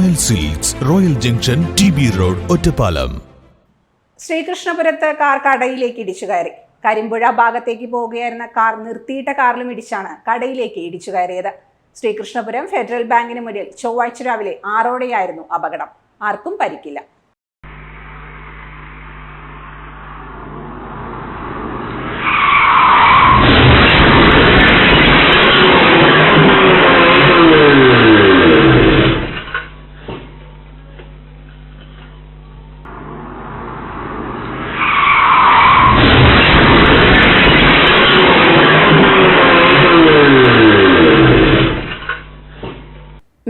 Royal silks royal junction T B road Ottapalam ശ്രീകൃഷ്ണപുരത്ത് car കടയിലേക്ക് ഇടിച്ചു കയറി. കരിമ്പുഴ ഭാഗത്തേക്ക് പോവുകയായിരുന്ന കാർ നിർത്തിയിട്ട കാറിലും ഇടിച്ചാണ് കടയിലേക്ക് ഇടിച്ചു കയറിയത്. ശ്രീകൃഷ്ണപുരം ഫെഡറൽ ബാങ്കിന് മുന്നിൽ ചൊവ്വാഴ്ച രാവിലെ ആറോടെയായിരുന്നു അപകടം. ആർക്കും പരിക്കില്ല.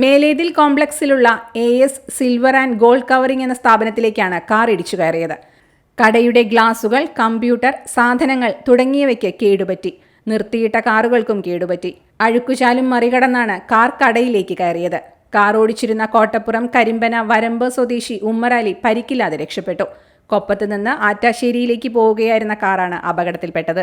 മേലേതിൽ കോംപ്ലക്സിലുള്ള A S silver and gold covering എന്ന സ്ഥാപനത്തിലേക്കാണ് കാർ ഇടിച്ചു കയറിയത്. കടയുടെ ഗ്ലാസുകൾ കമ്പ്യൂട്ടർ സാധനങ്ങൾ തുടങ്ങിയവയ്ക്ക് കേടുപറ്റി. നിർത്തിയിട്ട കാറുകൾക്കും കേടുപറ്റി. അഴുക്കുചാലും മറികടന്നാണ് കാർ കടയിലേക്ക് കയറിയത്. കാർ ഓടിച്ചിരുന്ന കോട്ടപ്പുറം കരിമ്പന വരമ്പ് സ്വദേശി ഉമ്മറാലി പരിക്കില്ലാതെ രക്ഷപ്പെട്ടു. കൊപ്പത്ത് നിന്ന് ആറ്റാശ്ശേരിയിലേക്ക് പോവുകയായിരുന്ന കാറാണ് അപകടത്തിൽപ്പെട്ടത്.